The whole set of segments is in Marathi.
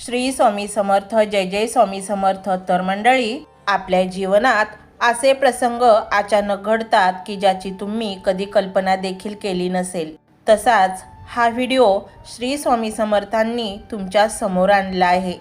श्री स्वामी समर्थ जय जय स्वामी समर्थ. तर मंडळी आपल्या जीवनात असे प्रसंग अचानक घडतात की ज्याची तुम्ही कधी कल्पना देखील केली नसेल. तसाच हा व्हिडिओ श्री स्वामी समर्थांनी तुमच्यासमोर आणला आहे.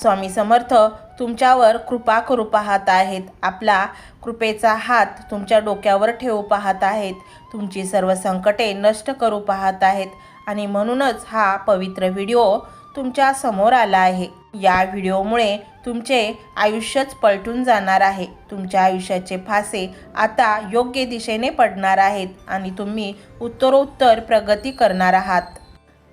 स्वामी समर्थ तुमच्यावर कृपा करू पाहत आहेत. आपला कृपेचा हात तुमच्या डोक्यावर ठेवू पाहत आहेत. तुमची सर्व संकटे नष्ट करू पाहत आहेत. आणि म्हणूनच हा पवित्र व्हिडिओ तुमच्यासमोर आला आहे. या व्हिडिओमुळे तुमचे आयुष्यच पलटून जाणार आहे. तुमच्या आयुष्याचे फासे आता योग्य दिशेने पडणार आहेत आणि तुम्ही उत्तरोत्तर प्रगती करणार आहात.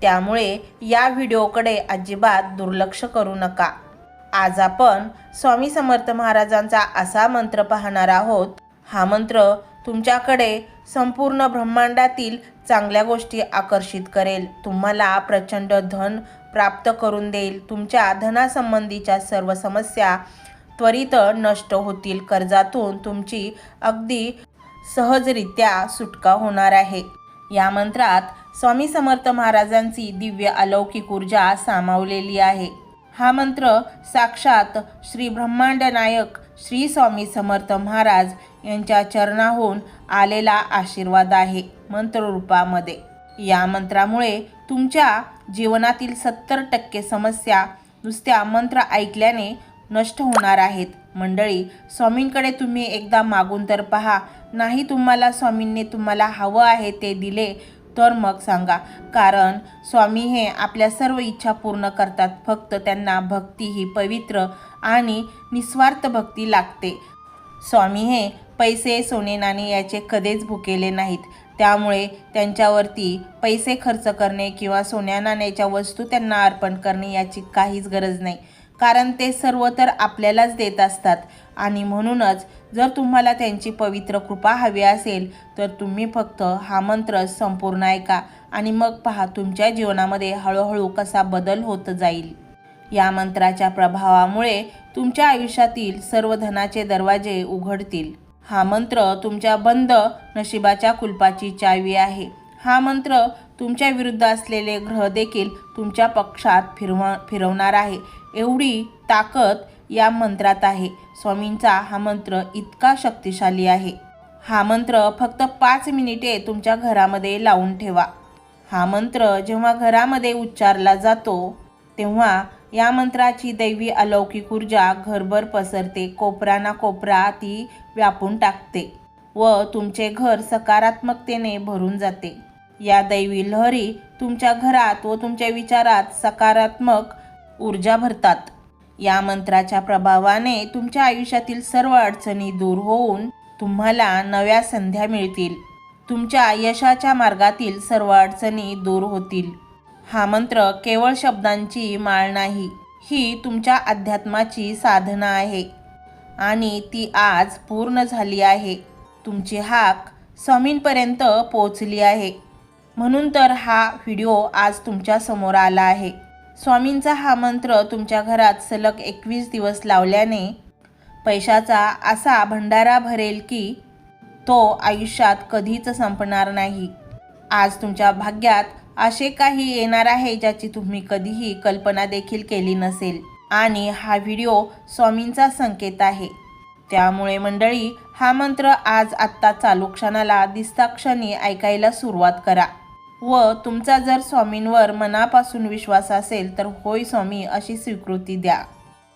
त्यामुळे या व्हिडिओकडे अजिबात दुर्लक्ष करू नका. आज आपण स्वामी समर्थ महाराजांचा असा मंत्र पाहणार आहोत. हा मंत्र तुमच्याकडे संपूर्ण ब्रह्मांडातील चांगल्या गोष्टी आकर्षित करेल. तुम्हाला प्रचंड धन प्राप्त करून देईल. तुमच्या धनासंबंधीच्या सर्व समस्या त्वरित नष्ट होतील. कर्जातून तुमची अगदी सहजरित्या सुटका होणार आहे. या मंत्रात स्वामी समर्थ महाराजांची दिव्य अलौकिक ऊर्जा सामावलेली आहे. हा मंत्र साक्षात श्री ब्रह्मांड नायक श्री स्वामी समर्थ महाराज यांच्या चरणाहून आलेला आशीर्वाद आहे. मंत्ररूपामध्ये. या मंत्रामुळे तुमच्या जीवनातील सत्तर टक्के समस्या नुसत्या मंत्र ऐकल्याने नष्ट होणार आहेत. मंडळी स्वामींकडे तुम्ही एकदा मागून तर पहा. नाही तुम्हाला स्वामींनी तुम्हाला हवं आहे ते दिले तर मग सांगा. कारण स्वामी हे आपल्या सर्व इच्छा पूर्ण करतात. फक्त त्यांना भक्ती ही पवित्र आणि निस्वार्थ भक्ती लागते. स्वामी हे पैसे सोने नाणे याचे कधीच भुकेले नाहीत. त्यामुळे त्यांच्यावरती पैसे खर्च करणे किंवा सोन्या नाण्याच्या वस्तू त्यांना अर्पण करणे याची काहीच गरज नाही. कारण ते सर्व तर आपल्यालाच देत असतात. आणि म्हणूनच जर तुम्हाला त्यांची पवित्र कृपा हवी असेल तर तुम्ही फक्त हा मंत्र संपूर्ण ऐका आणि मग पहा तुमच्या जीवनामध्ये हळूहळू कसा बदल होत जाईल. या मंत्राच्या प्रभावामुळे तुमच्या आयुष्यातील सर्व धनाचे दरवाजे उघडतील. हा मंत्र तुमच्या बंद नशिबाच्या कुलपाची चावी आहे. हा मंत्र तुमच्या विरुद्ध असलेले ग्रह देखील तुमच्या पक्षात फिरव फिरवणार आहे. एवढी ताकद या मंत्रात आहे. स्वामींचा हा मंत्र इतका शक्तिशाली आहे. हा मंत्र फक्त पाच मिनिटे तुमच्या घरामध्ये लावून ठेवा. हा मंत्र जेव्हा घरामध्ये उच्चारला जातो तेव्हा या मंत्राची दैवी अलौकिक ऊर्जा घरभर पसरते. कोपरा ना कोपरा ती व्यापून टाकते व तुमचे घर सकारात्मकतेने भरून जाते. या दैवी लहरी तुमच्या घरात व तुमच्या विचारात सकारात्मक ऊर्जा भरतात. या मंत्राच्या प्रभावाने तुमच्या आयुष्यातील सर्व अडचणी दूर होऊन तुम्हाला नव्या संध्या मिळतील. तुमच्या यशाच्या मार्गातील सर्व अडचणी दूर होतील. हा मंत्र केवळ शब्दांची माळ नाही ही तुमच्या अध्यात्माची साधना आहे. आणि ती आज पूर्ण झाली आहे. तुमची हाक स्वामींपर्यंत पोचली आहे. म्हणून तर हा व्हिडिओ आज तुमच्यासमोर आला आहे. स्वामींचा हा मंत्र तुमच्या घरात सलग एकवीस दिवस लावल्याने पैशाचा असा भंडारा भरेल की तो आयुष्यात कधीच संपणार नाही. आज तुमच्या भाग्यात असे काही येणार आहे ज्याची तुम्ही कधीही कल्पना देखील केली नसेल. आणि हा व्हिडिओ स्वामींचा संकेत आहे. त्यामुळे मंडळी हा मंत्र आज आत्ता चालू क्षणाला दिसता क्षणी ऐकायला सुरुवात करा. व तुमचा जर स्वामींवर मनापासून विश्वास असेल तर होय स्वामी अशी स्वीकृती द्या.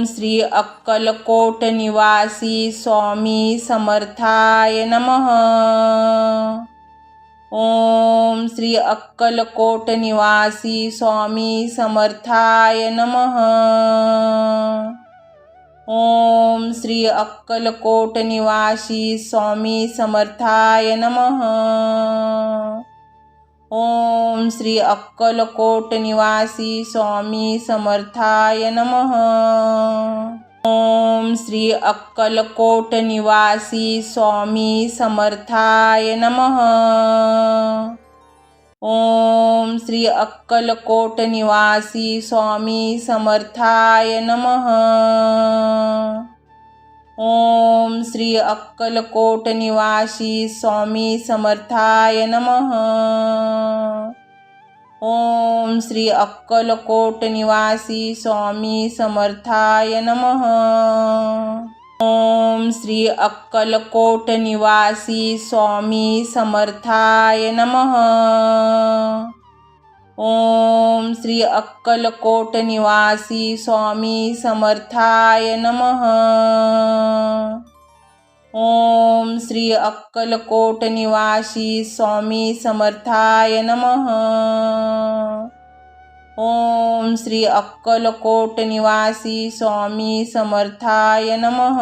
ओम श्री अक्कलकोट निवासी स्वामी समर्थाय नमः. ओम श्री अक्कलकोट निवासी स्वामी समर्थाय नमः. ओम श्री अक्कलकोट निवासी स्वामी समर्थाय नमः. ओम श्री अक्कलकोट निवासी स्वामी समर्थाय नमः. ओम श्री अक्कलकोट निवासी स्वामी समर्थाय नमः. ओम श्री अक्कलकोट निवासी स्वामी समर्थाय नमः. ओम श्री अक्कलकोट निवासी स्वामी समर्थाय नमः। ओम श्री अक्कलकोट निवासी स्वामी समर्थाय नमः। ओम श्री अक्कलकोट निवासी स्वामी समर्थाय नमः। ओम श्री अक्कलकोट निवासी स्वामी समर्थाय नमः। ओम श्री अक्कलकोट निवासी स्वामी समर्थाय नमः। ओम श्री अक्कलकोट निवासी स्वामी समर्थाय नमः।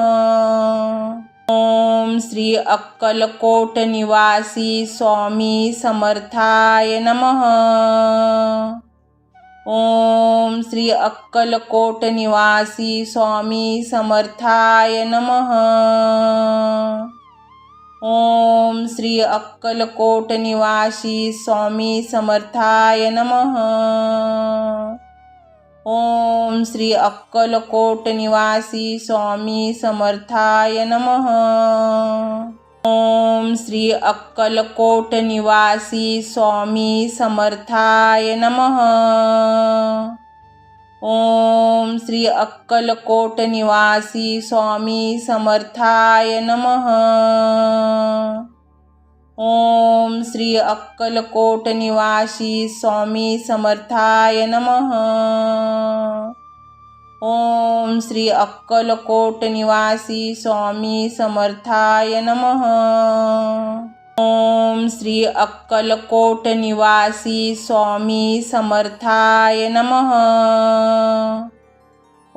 ओम श्री अक्कलकोट निवासी स्वामी समर्थाय नमः। ओम श्री अक्कलकोट निवासी स्वामी समर्थाय नमः। ओम श्री अक्कलकोट निवासी स्वामी समर्थाय नमः। ओम श्री अक्कलकोट निवासी स्वामी समर्थाय नमः। ओम श्री अक्कलकोट निवासी स्वामी समर्थाय नमः। ओम श्री अक्कलकोट निवासी स्वामी समर्थाय नमः। ओम श्री अक्कलकोट निवासी स्वामी समर्थाय नमः। ओम श्री अक्कलकोट निवासी स्वामी समर्थाय नमः। ओम श्री अक्कलकोट निवासी स्वामी समर्थाय नमः।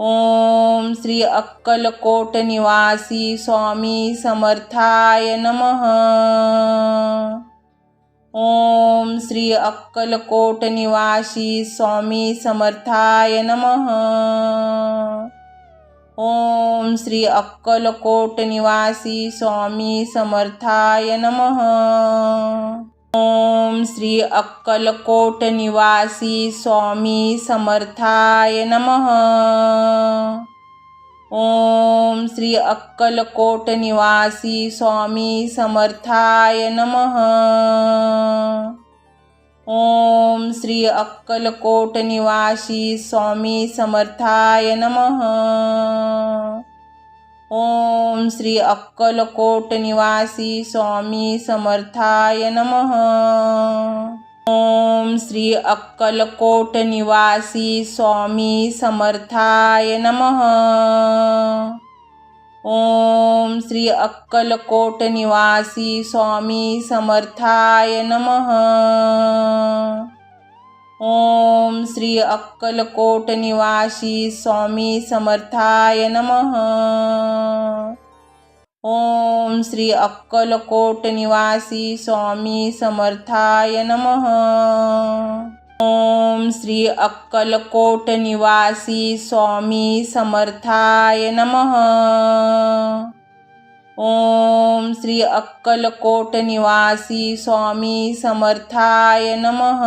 ओम श्री अक्कलकोट निवासी स्वामी समर्थाय नमः। ओम श्री अक्कलकोट निवासी स्वामी समर्थाय नमः। ओम श्री अक्कलकोट निवासी स्वामी समर्थाय नमः। ओम श्री अक्कलकोट निवासी स्वामी समर्थाय नमः। ओम श्री अक्कलकोट निवासी स्वामी समर्थाय नमः। ओम श्री अक्कलकोट निवासी स्वामी समर्थाय नमः। ओम श्री अक्कलकोट निवासी स्वामी समर्थाय नमः. ओम श्री अक्कलकोट निवासी स्वामी समर्थाय नमः. ओम श्री अक्कलकोट निवासी स्वामी समर्थाय नमः. ओम श्री अक्कलकोट निवासी स्वामी समर्थाय नमः। ओम श्री अक्कलकोट निवासी स्वामी समर्थाय नमः। ओम श्री अक्कलकोट निवासी स्वामी समर्थाय नमः। ओम श्री अक्कलकोट निवासी स्वामी समर्थाय नमः।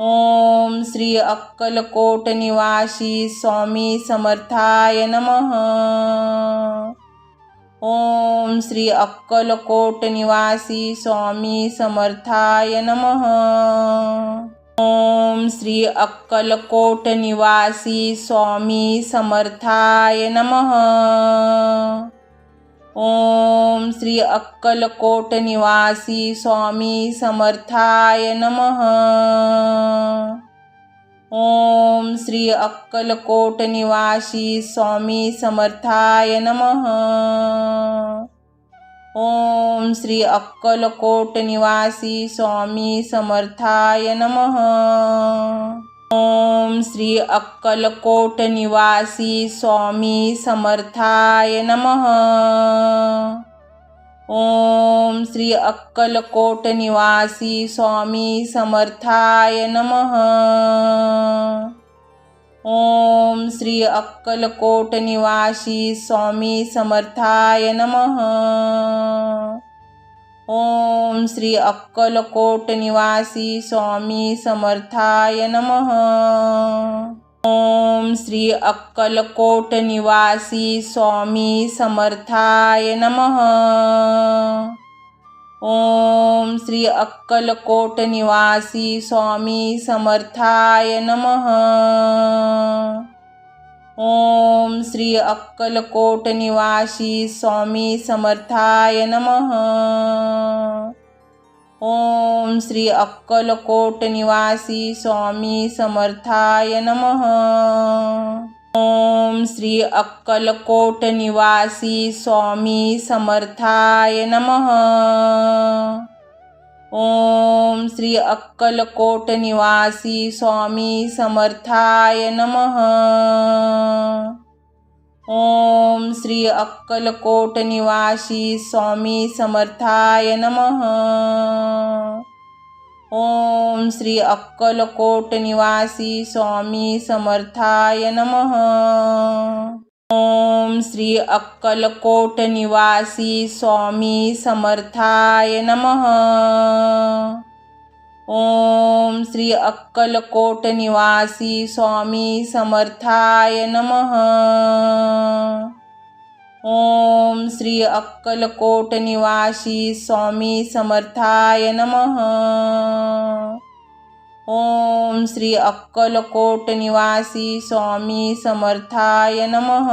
ओम श्री अक्कलकोट निवासी स्वामी समर्थाय नमः। ओम श्री अक्कलकोट निवासी स्वामी समर्थाय नमः। ओम श्री अक्कलकोट निवासी स्वामी समर्थाय नमः। ओम श्री अक्कलकोट निवासी स्वामी समर्थाय नमः। ओम श्री अक्कलकोट निवासी स्वामी समर्थाय नमः। ओम श्री अक्कलकोट निवासी स्वामी समर्थाय नम. ओम श्री अक्कलकोट निवासी स्वामी समर्थाय नमः. ओम श्री अक्कलकोट निवासी स्वामी समर्थाय नमः. ओम श्री अक्कलकोट निवासी स्वामी समर्थाय नमः. ओम श्री अक्कलकोट निवासी स्वामी समर्थाय नमः. ओम श्री अक्कलकोट निवासी स्वामी समर्थाय नमः. ओम श्री अक्कलकोट निवासी स्वामी समर्थाय नमः। ओम श्री अक्कलकोट निवासी स्वामी समर्थाय नमः। ओम श्री अक्कलकोट निवासी स्वामी समर्थाय नमः। ओम श्री अक्कलकोट निवासी स्वामी समर्थाय नमः। ओम श्री अक्कलकोट निवासी स्वामी समर्थाय नमः। ओम श्री अक्कलकोट निवासी स्वामी समर्थाय नमः। ओम श्री अक्कलकोट निवासी स्वामी समर्थाय नमः। ओम श्री अक्कलकोट निवासी स्वामी समर्थाय नमः। ओम श्री अक्कलकोट निवासी स्वामी समर्थाय नमः। ओम श्री अक्कलकोट निवासी स्वामी समर्थाय नमः. ओम श्री अक्कलकोट निवासी स्वामी समर्थाय नमः.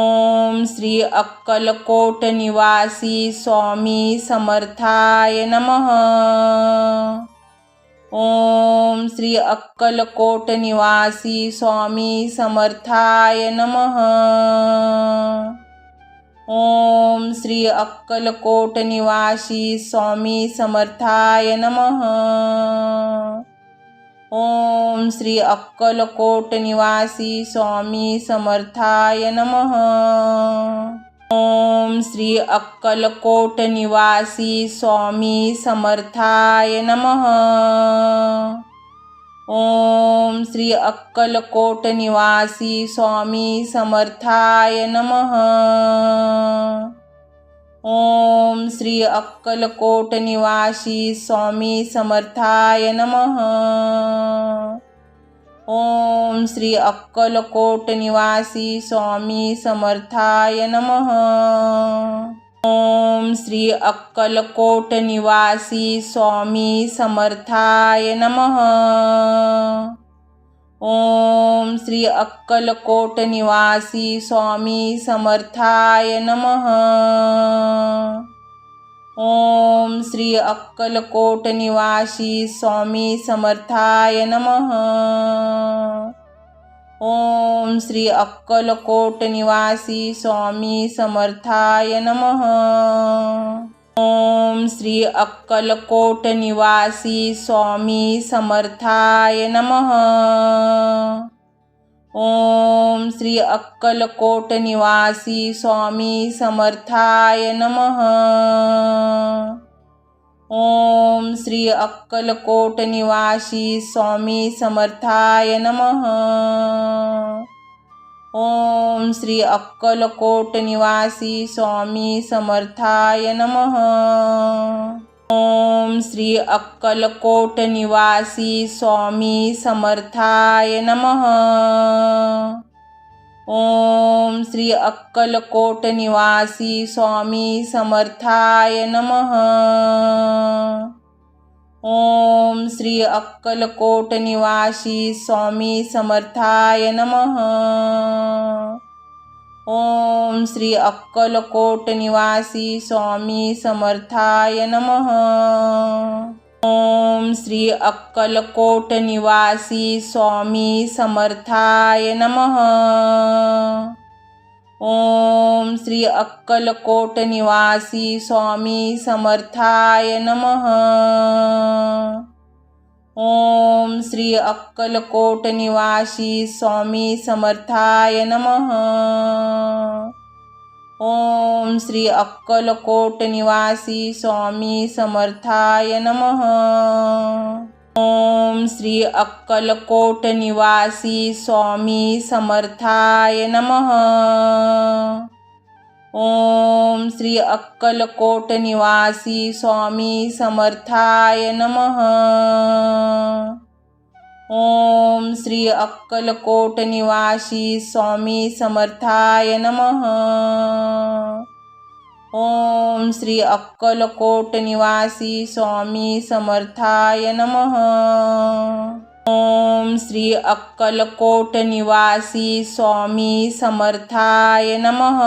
ओम श्री अक्कलकोट निवासी स्वामी समर्थाय नमः. ओम श्री अक्कलकोट निवासी स्वामी समर्थाय नमः। ओम श्री अक्कलकोट निवासी स्वामी समर्थाय नमः। ओम श्री अक्कलकोट निवासी स्वामी समर्थाय नमः। ओम श्री अक्कलकोट निवासी स्वामी समर्थाय नमः। ओम श्री अक्कलकोट निवासी स्वामी समर्थाय नमः। ओम श्री अक्कलकोट निवासी स्वामी समर्थाय नमः। ओम श्री अक्कलकोट निवासी स्वामी समर्थाय नमः। ओम श्री अक्कलकोट निवासी स्वामी समर्थाय नमः। ओम श्री अक्कलकोट निवासी स्वामी समर्थाय नमः। ओम श्री अक्कलकोट निवासी स्वामी समर्थाय नमः। ओम श्री अक्कलकोट निवासी स्वामी समर्थाय नमः. ओम श्री अक्कलकोट निवासी स्वामी समर्थाय नमः. ओम श्री अक्कलकोट निवासी स्वामी समर्थाय नमः. ओम श्री अक्कलकोट निवासी स्वामी समर्थाय नमः। ओम श्री अक्कलकोट निवासी स्वामी समर्थाय नमः। ओम श्री अक्कलकोट निवासी स्वामी समर्थाय नमः। ओम श्री अक्कलकोट निवासी स्वामी समर्थाय नमः। ओम श्री अक्कलकोट निवासी स्वामी समर्थाय नमः। ओम श्री अक्कलकोट निवासी स्वामी समर्थाय नमः। ओम श्री अक्कलकोट निवासी स्वामी समर्थाय नमः। ओम श्री अक्कलकोट निवासी स्वामी समर्थाय नमः। ओम श्री अक्कलकोट निवासी स्वामी समर्थाय नमः। ओम श्री अक्कलकोट निवासी स्वामी समर्थाय नमः. ओम श्री अक्कलकोट निवासी स्वामी समर्थाय नमः. ओम श्री अक्कलकोट निवासी स्वामी समर्थाय नमः. ओम श्री अक्कलकोट निवासी स्वामी समर्थाय नमः। ओम श्री अक्कलकोट निवासी स्वामी समर्थाय नमः। ओम श्री अक्कलकोट निवासी स्वामी समर्थाय नमः।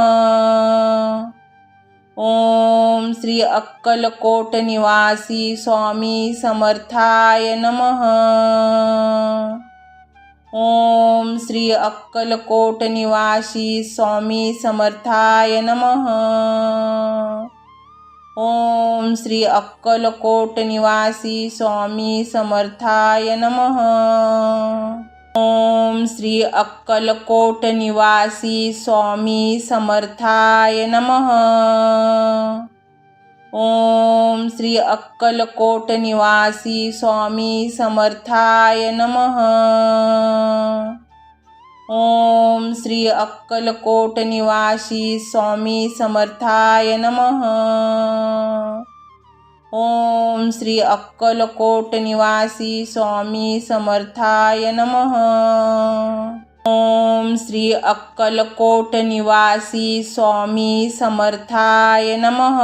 ओम श्री अक्कलकोट निवासी स्वामी समर्थाय नमः। ओम श्री अक्कलकोट निवासी स्वामी समर्थाय नमः। ओम श्री अक्कलकोट निवासी स्वामी समर्थाय नमः। ओम श्री अक्कलकोट निवासी स्वामी समर्थाय नमः। ओम श्री अक्कलकोट निवासी स्वामी समर्थाय नमः। ओम श्री अक्कलकोट निवासी स्वामी समर्थाय नमः। ओम श्री अक्कलकोट निवासी स्वामी समर्थाय नमः। ओम श्री अक्कलकोट निवासी स्वामी समर्थाय नमः।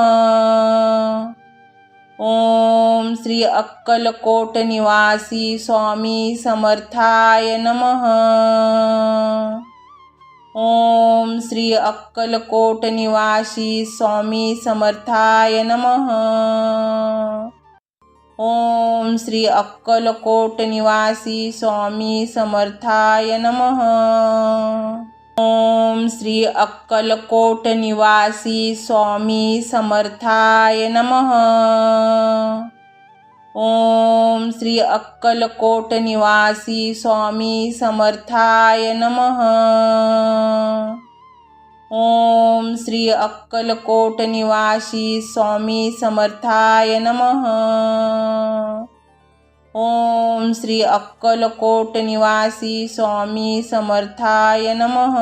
ओम श्री अक्कलकोट निवासी स्वामी समर्थाय नमः। ओम श्री अक्कलकोट निवासी स्वामी समर्थाय नमः। ओम श्री अक्कलकोट निवासी स्वामी समर्थाय नमः. ओम श्री अक्कलकोट निवासी स्वामी समर्थाय नमः. ओम श्री अक्कलकोट निवासी स्वामी समर्थाय नमः. ओम श्री अक्कलकोट निवासी स्वामी समर्थाय नमः. ओम श्री अक्कलकोट निवासी स्वामी समर्थाय नमः।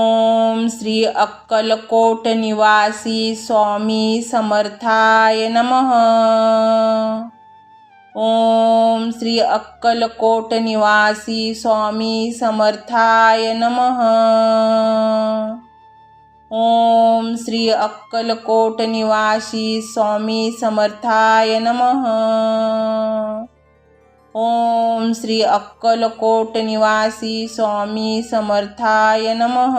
ओम श्री अक्कलकोट निवासी स्वामी समर्थाय नमः। ओम श्री अक्कलकोट निवासी स्वामी समर्थाय नमः। ओम श्री अक्कलकोट निवासी स्वामी समर्थाय नमः। ओम श्री अक्कलकोट निवासी स्वामी समर्थाय नमः।